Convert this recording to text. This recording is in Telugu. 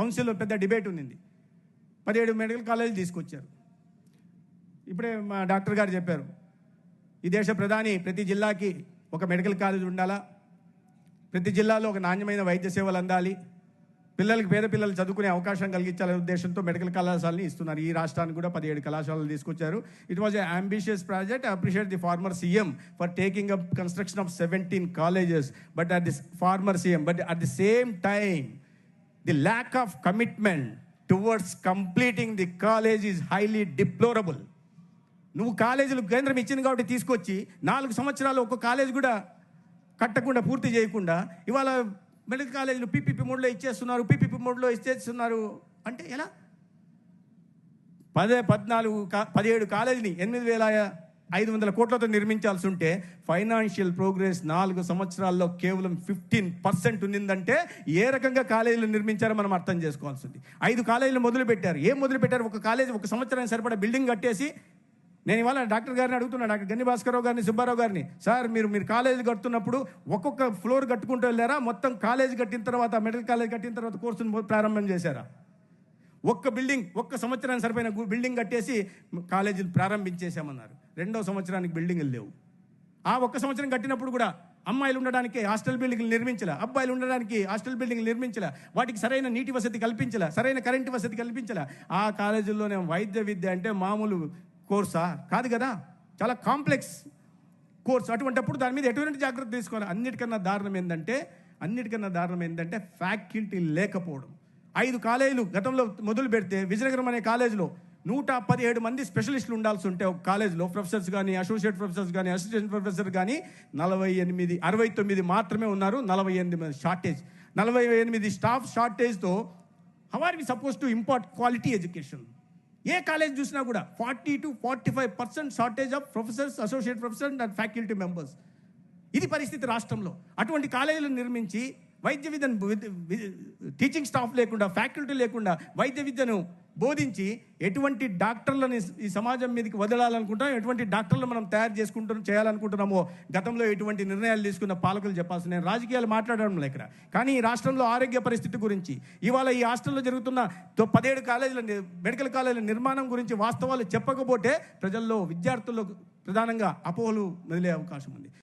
కౌన్సిల్లో పెద్ద డిబేట్ ఉంది పదిహేడు మెడికల్ కాలేజీలు తీసుకొచ్చారు. ఇప్పుడే మా డాక్టర్ గారు చెప్పారు ఈ దేశ ప్రధాని ప్రతి జిల్లాకి ఒక మెడికల్ కాలేజ్ ఉండాలా? ప్రతి జిల్లాలో ఒక నాణ్యమైన వైద్య సేవలు అందాలి. పిల్లలకి పేద పిల్లలు చదువుకునే అవకాశం కలిగించాలనే ఉద్దేశంతో మెడికల్ కళాశాలని ఇస్తున్నారు. ఈ రాష్ట్రానికి కూడా పదిహేడు కళాశాలలు తీసుకొచ్చారు. It was ambitious project appreciate the former CM for taking up construction of seventeen colleges but at the former CM but at the same time the lack of commitment towards completing the college is highly deplorable నువ్వు కాలేజీలు కేంద్రం ఇచ్చింది కాబట్టి తీసుకొచ్చి నాలుగు సంవత్సరాలు ఒక కాలేజ్ కూడా కట్టకుండా పూర్తి చేయకుండా ఇవాళ మెడికల్ కాలేజీలు పీపీపీ మోడ్లో ఇచ్చేస్తున్నారు పీపీపీ మోడ్లో ఇచ్చేస్తున్నారు అంటే ఎలా? పదే పద్నాలుగు కా పదిహేడు కాలేజీని ఎనిమిది వేల ఐదు వందల కోట్లతో నిర్మించాల్సి ఉంటే ఫైనాన్షియల్ ప్రోగ్రెస్ నాలుగు సంవత్సరాల్లో కేవలం ఫిఫ్టీన్ పర్సెంట్ ఉండిందంటే ఏ రకంగా కాలేజీలు నిర్మించారో మనం అర్థం చేసుకోవాల్సి ఉంది ఐదు కాలేజీలు మొదలు పెట్టారు ఏం మొదలు పెట్టారు ఒక కాలేజీ ఒక సంవత్సరానికి సరిపడా బిల్డింగ్ కట్టేసి నేను ఇవాళ డాక్టర్ గారిని అడుగుతున్నా డాక్టర్ గన్ని భాస్కరరావు గారిని సుబ్బారావు గారిని సార్ మీరు మీరు కాలేజీ కడుతున్నప్పుడు ఒక్కొక్క ఫ్లోర్ కట్టుకుంటూ వెళ్ళారా? మొత్తం కాలేజీ కట్టిన తర్వాత మెడికల్ కాలేజ్ కట్టిన తర్వాత కోర్సును ప్రారంభం చేశారా? ఒక్క బిల్డింగ్ ఒక్క సంవత్సరానికి సరిపోయిన గు- బిల్డింగ్ కట్టేసి కాలేజీలు ప్రారంభించేశామన్నారు. రెండో సంవత్సరానికి బిల్డింగ్లు లేవు. ఆ ఒక్క సంవత్సరం కట్టినప్పుడు కూడా అమ్మాయిలు ఉండడానికి హాస్టల్ బిల్డింగ్లు నిర్మించలే అబ్బాయిలు ఉండడానికి హాస్టల్ బిల్డింగ్లు నిర్మించలే వాటికి సరైన నీటి వసతి కల్పించలే సరైన కరెంటు వసతి కల్పించలే. ఆ కాలేజీల్లోనే వైద్య విద్య అంటే మామూలు కోర్సా? కాదు కదా? చాలా కాంప్లెక్స్ కోర్స్. అటువంటిప్పుడు దాని మీద ఎటువంటి జాగ్రత్త తీసుకోవాలి? అన్నిటికన్నా దారుణం ఏంటంటే అన్నిటికన్నా దారుణం ఏంటంటే ఫ్యాకల్టీ లేకపోవడం. ఐదు కాలేజీలు గతంలో మొదలు పెడితే విజయనగరం అనే కాలేజీలో నూట పదిహేడు మంది స్పెషలిస్టులు ఉండాల్సి ఉంటే ఒక కాలేజ్లో ప్రొఫెసర్స్ కానీ అసోసియేట్ ప్రొఫెసర్స్ కానీ అసిస్టెంట్ ప్రొఫెసర్ కానీ నలభై ఎనిమిది అరవై తొమ్మిది మాత్రమే ఉన్నారు. నలభై ఎనిమిది షార్టేజ్. నలభై ఎనిమిది staff షార్టేజ్తో how are we suppose to impart quality education A college చూసినా కూడా forty to forty five percent shortage of professors associate professor and faculty members ఇది పరిస్థితి రాష్ట్రంలో. అటువంటి కాలేజీలు నిర్మించి వైద్య విద్యను టీచింగ్ స్టాఫ్ లేకుండా ఫ్యాకల్టీ లేకుండా వైద్య విద్యను బోధించి ఎటువంటి డాక్టర్లను ఈ- సమాజం మీదకి వదలాలనుకుంటాం? ఎటువంటి డాక్టర్లు మనం తయారు చేసుకుంటున్నాం చేయాలనుకుంటున్నామో? గతంలో ఎటువంటి నిర్ణయాలు తీసుకున్న పాలకులు చెప్పాల్సిన నేను రాజకీయాలు మాట్లాడడం లేక కానీ ఈ రాష్ట్రంలో ఆరోగ్య పరిస్థితి గురించి ఇవాళ ఈ హాస్టల్లో జరుగుతున్న తో- పదిహేడు కాలేజీల మెడికల్ కాలేజీల నిర్మాణం గురించి వాస్తవాలు చెప్పకపోతే ప్రజల్లో విద్యార్థుల్లో ప్రధానంగా అపోహలు మొదలే అవకాశం ఉంది.